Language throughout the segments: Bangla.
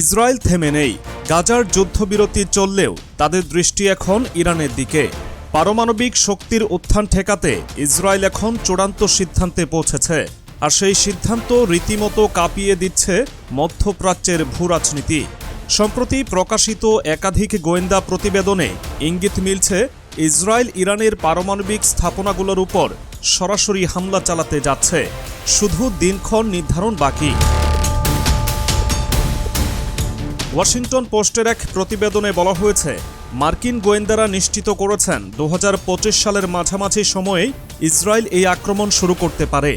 ইসরায়েল থেমে নেই। গাজার যুদ্ধবিরতি চললেও তাদের দৃষ্টি এখন ইরানের দিকে। পারমাণবিক শক্তির উত্থান ঠেকাতে ইসরায়েল এখন চূড়ান্ত সিদ্ধান্তে পৌঁছেছে। আর সেই সিদ্ধান্ত রীতিমতো কাঁপিয়ে দিচ্ছে মধ্যপ্রাচ্যের ভূরাজনীতি সম্প্রতি প্রকাশিত একাধিক গোয়েন্দা প্রতিবেদনে ইঙ্গিত মিলছে, ইসরায়েল ইরানের পারমাণবিক স্থাপনাগুলোর উপর সরাসরি হামলা চালাতে যাচ্ছে। শুধু দিনক্ষণ নির্ধারণ বাকি। ওয়াশিংটন পোস্টের এক প্রতিবেদনে বলা হয়েছে, মার্কিন গোয়েন্দারা নিশ্চিত করেছেন দু হাজার পঁচিশ সালের মাঝামাঝি সময়ে ইসরায়েল এই আক্রমণ শুরু করতে পারে।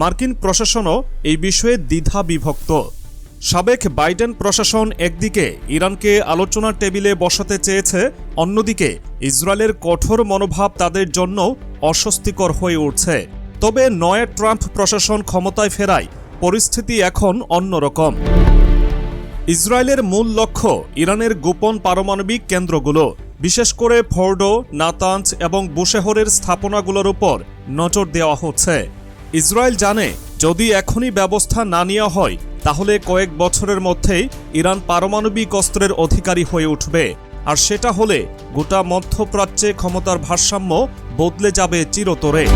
মার্কিন প্রশাসনও এই বিষয়ে দ্বিধা বিভক্ত। সাবেক বাইডেন প্রশাসন একদিকে ইরানকে আলোচনার টেবিলে বসাতে চেয়েছে, অন্যদিকে ইসরায়েলের কঠোর মনোভাব তাদের জন্য অস্বস্তিকর হয়ে উঠছে। তবে নয়া ট্রাম্প প্রশাসন ক্ষমতায় ফেরায়, পরিস্থিতি এখন অন্যরকম। ইসরায়েলের মূল লক্ষ্য ইরানের গোপন পারমাণবিক কেন্দ্রগুলো, বিশেষ করে ফোর্ডো নাতাঞ্জ এবং বুশেহরের স্থাপনাগুলোর উপর নজর দেওয়া হচ্ছে। ইসরায়েল জানে, যদি এখনই ব্যবস্থা না নেওয়া হয়, তাহলে কয়েক বছরের মধ্যেই ইরান পারমাণবিক অস্ত্রের অধিকারী হয়ে উঠবে। আর সেটা হলে গোটা মধ্যপ্রাচ্যে ক্ষমতার ভারসাম্য বদলে যাবে চিরতরে।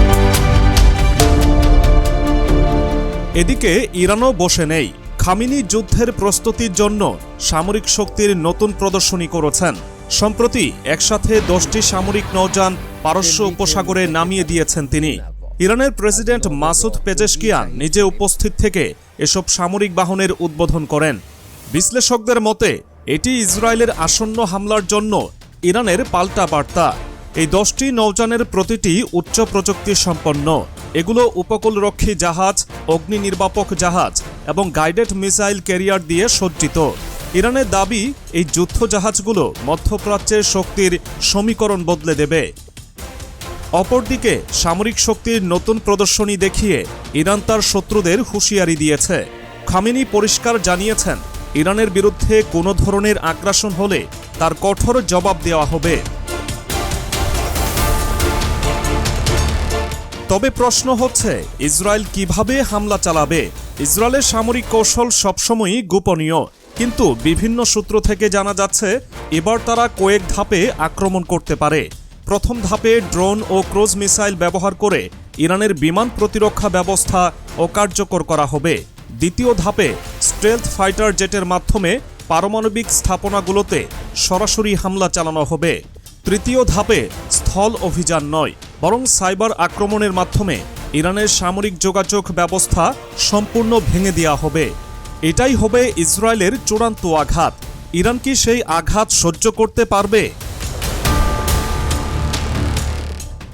এদিকে ইরানও বসে নেই। খামিনি যুদ্ধের প্রস্তুতির জন্য সামরিক শক্তির নতুন প্রদর্শনী করেছেন। সম্প্রতি একসাথে দশটি সামরিক নৌযান পারস্য উপসাগরে নামিয়ে দিয়েছেন তিনি। ইরানের প্রেসিডেন্ট মাসুদ পেজেশকিয়ান নিজে উপস্থিত থেকে এসব সামরিক বাহনের উদ্বোধন করেন। বিশ্লেষকদের মতে, এটি ইসরায়েলের আসন্ন হামলার জন্য ইরানের পাল্টা বার্তা। এই দশটি নৌযানের প্রতিটি উচ্চ প্রযুক্তি সম্পন্ন। এগুলো উপকূলরক্ষী জাহাজ, অগ্নি নির্বাপক জাহাজ এবং গাইডেড মিসাইল ক্যারিয়ার দিয়ে সজ্জিত। ইরানের দাবি, এই যুদ্ধ জাহাজগুলো মধ্যপ্রাচ্যের শক্তির সমীকরণ বদলে দেবে। অপরদিকে, সামরিক শক্তির নতুন প্রদর্শনী দেখিয়ে ইরান তার শত্রুদের হুঁশিয়ারি দিয়েছে। খামিনি পরিষ্কার জানিয়েছেন, ইরানের বিরুদ্ধে কোনো ধরনের আগ্রাসন হলে তার কঠোর জবাব দেওয়া হবে। তবে প্রশ্ন হচ্ছে, ইসরায়েল কীভাবে হামলা চালাবে? ইসরায়েলের সামরিক কৌশল সবসময়ই গোপনীয়, কিন্তু বিভিন্ন সূত্র থেকে জানা যাচ্ছে, এবার তারা কয়েক ধাপে আক্রমণ করতে পারে। প্রথম ধাপে ড্রোন ও ক্রোজ মিসাইল ব্যবহার করে ইরানের বিমান প্রতিরক্ষা ব্যবস্থা অকার্যকর করা হবে। দ্বিতীয় ধাপে স্ট্রেলথ ফাইটার জেটের মাধ্যমে পারমাণবিক স্থাপনাগুলোতে সরাসরি হামলা চালানো হবে। তৃতীয় ধাপে স্থল অভিযান নয়, বরং সাইবার আক্রমণের মাধ্যমে ইরানের সামরিক যোগাযোগ ব্যবস্থা সম্পূর্ণ ভেঙে দেওয়া হবে। এটাই হবে ইসরায়েলের চূড়ান্ত আঘাত। ইরান কি সেই আঘাত সহ্য করতে পারবে?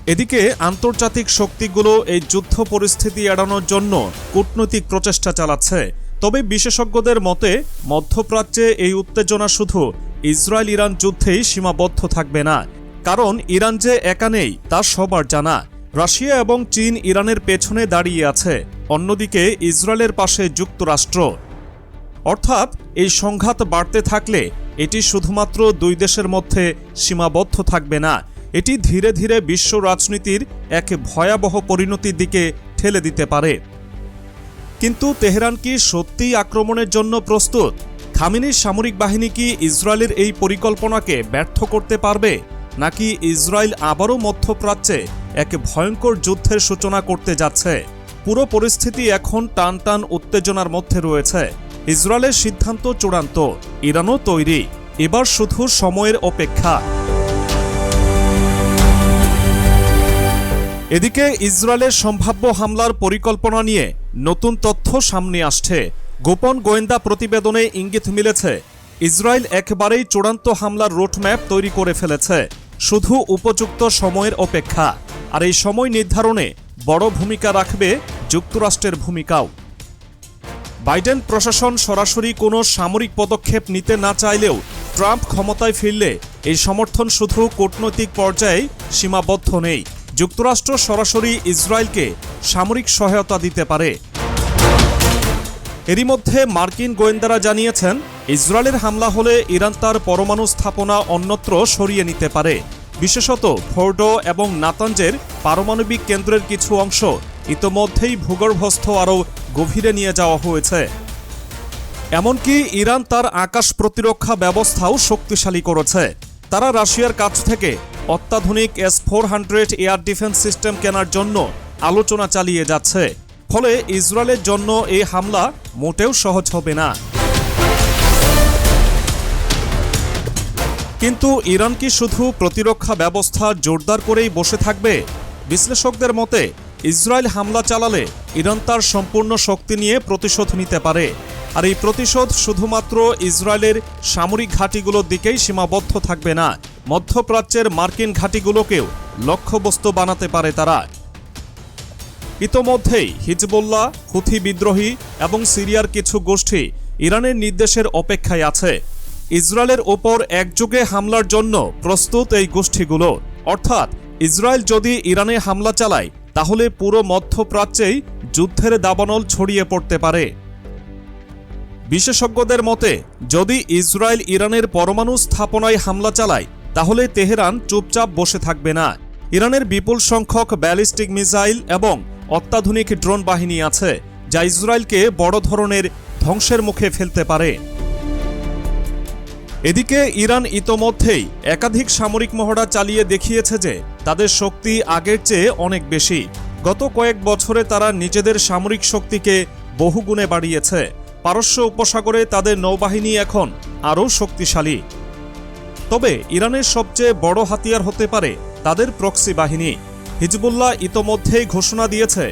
এদিকে আন্তর্জাতিক শক্তিগুলো এই যুদ্ধ পরিস্থিতি এড়ানোর জন্য কূটনৈতিক প্রচেষ্টা চালাচ্ছে। তবে বিশেষজ্ঞদের মতে, মধ্যপ্রাচ্যে এই উত্তেজনা শুধু ইসরায়েল ইরান যুদ্ধেই সীমাবদ্ধ থাকবে না। কারণ ইরান যে একা নেই, তা সবার জানা। রাশিয়া এবং চীন ইরানের পেছনে দাঁড়িয়ে আছে, অন্যদিকে ইসরায়েলের পাশে যুক্তরাষ্ট্র। অর্থাৎ, এই সংঘাত বাড়তে থাকলে এটি শুধুমাত্র দুই দেশের মধ্যে সীমাবদ্ধ থাকবে না, এটি ধীরে ধীরে বিশ্ব রাজনীতির এক ভয়াবহ পরিণতির দিকে ঠেলে দিতে পারে। কিন্তু তেহরান কি সত্যিই আক্রমণের জন্য প্রস্তুত? খামিনির সামরিক বাহিনী কি ইসরায়েলের এই পরিকল্পনাকে ব্যর্থ করতে পারবে, নাকি ইসরায়েল আবারও মধ্যপ্রাচ্যে এক ভয়ঙ্কর যুদ্ধের সূচনা করতে যাচ্ছে। পুরো পরিস্থিতি এখন টান টান উত্তেজনার মধ্যে রয়েছে। ইসরায়েলের সিদ্ধান্ত চূড়ান্ত। ইরানও তৈরি। এবার শুধু সময়ের অপেক্ষা। এদিকে ইসরায়েলের সম্ভাব্য হামলার পরিকল্পনা নিয়ে নতুন তথ্য সামনে আসছে। গোপন গোয়েন্দা প্রতিবেদনে ইঙ্গিত মিলেছে, ইসরায়েল একবারেই চূড়ান্ত হামলার রুটম্যাপ তৈরি করে ফেলেছে। শুধু উপযুক্ত সময়ের অপেক্ষা। আর এই সময় নির্ধারণে বড় ভূমিকা রাখবে যুক্তরাষ্ট্রের ভূমিকাও। বাইডেন প্রশাসন সরাসরি কোনো সামরিক পদক্ষেপ নিতে না চাইলেও ট্রাম্প ক্ষমতায় ফিরলে এই সমর্থন শুধু কূটনৈতিক পর্যায়ে সীমাবদ্ধ নেই। যুক্তরাষ্ট্র সরাসরি ইসরায়েলকে সামরিক সহায়তা দিতে পারে। এরই মধ্যে মার্কিন গোয়েন্দারা জানিয়েছেন ইসরায়েলের হামলা হলে ইরান তার পরমাণু স্থাপনা অন্যত্র সরিয়ে নিতে পারে। বিশেষত ফোর্ডো এবং নাতাঞ্জের পারমাণবিক কেন্দ্রের কিছু অংশ ইতোমধ্যেই ভূগর্ভস্থ আরও গভীরে নিয়ে যাওয়া হয়েছে। এমনকি ইরান তার আকাশ প্রতিরক্ষা ব্যবস্থাও শক্তিশালী করেছে। তারা রাশিয়ার কাছ থেকে অত্যাধুনিক S four hundred air defence system কেনার জন্য আলোচনা চালিয়ে যাচ্ছে। ফলে ইসরায়েলের জন্য এই হামলা মোটেও সহজ হবে না। কিন্তু ইরান কি শুধু প্রতিরক্ষা ব্যবস্থা জোরদার করেই বসে থাকবে? বিশ্লেষকদের মতে, ইসরায়েল হামলা চালালে ইরান তার সম্পূর্ণ শক্তি নিয়ে প্রতিশোধ নিতে পারে। আর এই প্রতিশোধ শুধুমাত্র ইসরায়েলের সামরিক ঘাঁটিগুলোর দিকেই সীমাবদ্ধ থাকবে না, মধ্যপ্রাচ্যের মার্কিন ঘাঁটিগুলোকেও লক্ষ্যবস্তু বানাতে পারে তারা। ইতোমধ্যেই হিজবুল্লাহ, হুথি বিদ্রোহী এবং সিরিয়ার কিছু গোষ্ঠী ইরানের নির্দেশের অপেক্ষায় আছে। ইসরায়েলের ওপর একযোগে হামলার জন্য প্রস্তুত এই গোষ্ঠীগুলো। অর্থাৎ, ইসরায়েল যদি ইরানে হামলা চালায়, তাহলে পুরো মধ্যপ্রাচ্যেই যুদ্ধের দাবানল ছড়িয়ে পড়তে পারে। বিশেষজ্ঞদের মতে, যদি ইসরায়েল ইরানের পরমাণু স্থাপনায় হামলা চালায়, তাহলে তেহরান চুপচাপ বসে থাকবে না। ইরানের বিপুল সংখ্যক ব্যালিস্টিক মিসাইল এবং অত্যাধুনিক ড্রোন বাহিনী আছে, যা ইসরায়েলকে বড় ধরনের ধ্বংসের মুখে ফেলতে পারে। এদিকে ইরান ইতোমধ্যেই একাধিক সামরিক মহড়া চালিয়ে দেখিয়েছে যে তাদের শক্তি আগের চেয়ে অনেক বেশি। গত কয়েক বছরে তারা নিজেদের সামরিক শক্তিকে বহুগুণে বাড়িয়েছে। পারস্য উপসাগরে তাদের নৌবাহিনী এখন আরও শক্তিশালী। তবে ইরানের সবচেয়ে বড় হাতিয়ার হতে পারে তাদের প্রক্সি বাহিনী। হিজবুল্লাহ ইতোমধ্যেই ঘোষণা দিয়েছে,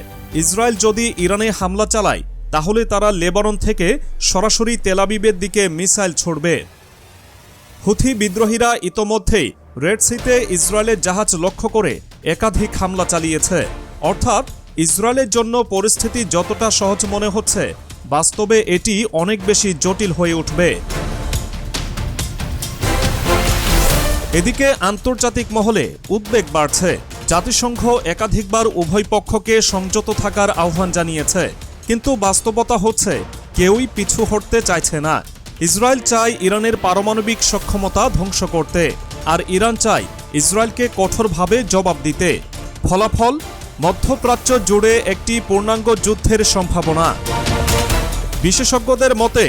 ইসরায়েল যদি ইরানে হামলা চালায়, তাহলে তারা লেবানন থেকে সরাসরি তেলাবিবের দিকে মিসাইল ছড়বে। হুথি বিদ্রোহীরা ইতোমধ্যেই রেড সিতে ইসরায়েলের জাহাজ লক্ষ্য করে একাধিক হামলা চালিয়েছে। অর্থাৎ ইসরায়েলের জন্য পরিস্থিতি যতটা সহজ মনে হচ্ছে, বাস্তবে এটি অনেক বেশি জটিল হয়ে উঠবে। এদিকে আন্তর্জাতিক মহলে উদ্বেগ বাড়ছে। জাতিসংঘ একাধিকবার উভয় পক্ষকে সংযত থাকার আহ্বান জানিয়েছে, কিন্তু বাস্তবতা হচ্ছে কেউই পিছু হটতে চাইছে না। ইসরায়েল চায় ইরানের পারমাণবিক সক্ষমতা ধ্বংস করতে, আর ইরান চায় ইসরায়েলকে কঠোরভাবে জবাব দিতে। ফলাফল, মধ্যপ্রাচ্য জুড়ে একটি পূর্ণাঙ্গ যুদ্ধের সম্ভাবনা। বিশেষজ্ঞদের মতে,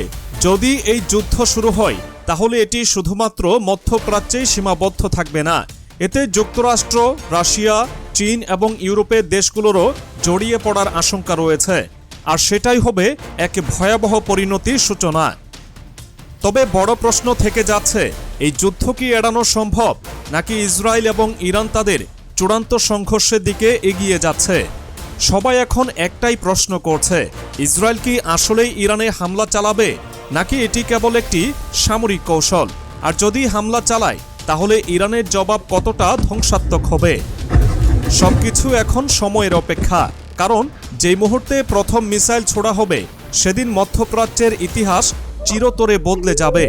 যদি এই যুদ্ধ শুরু হয়, তাহলে এটি শুধুমাত্র মধ্যপ্রাচ্যেই সীমাবদ্ধ থাকবে না। এতে যুক্তরাষ্ট্র, রাশিয়া, চীন এবং ইউরোপের দেশগুলোরও জড়িয়ে পড়ার আশঙ্কা রয়েছে। আর সেটাই হবে এক ভয়াবহ পরিণতির সূচনা। তবে বড় প্রশ্ন থেকে যাচ্ছে, এই যুদ্ধ কি এড়ানো সম্ভব? নাকি ইসরায়েল এবং ইরান তাদের চূড়ান্ত সংঘর্ষের দিকে এগিয়ে যাচ্ছে? সবাই এখন একটাই প্রশ্ন করছে, ইসরায়েল কি আসলেই ইরানে হামলা চালাবে, নাকি এটি কেবল একটি সামরিক কৌশল? আর যদি হামলা চালায়, তাহলে ইরানের জবাব কতটা ধ্বংসাত্মক হবে? সবকিছু এখন সময়ের অপেক্ষা, কারণ যেই মুহূর্তে প্রথম মিসাইল ছোড়া হবে, সেদিন মধ্যপ্রাচ্যের ইতিহাস চিরতরে বদলে যাবে।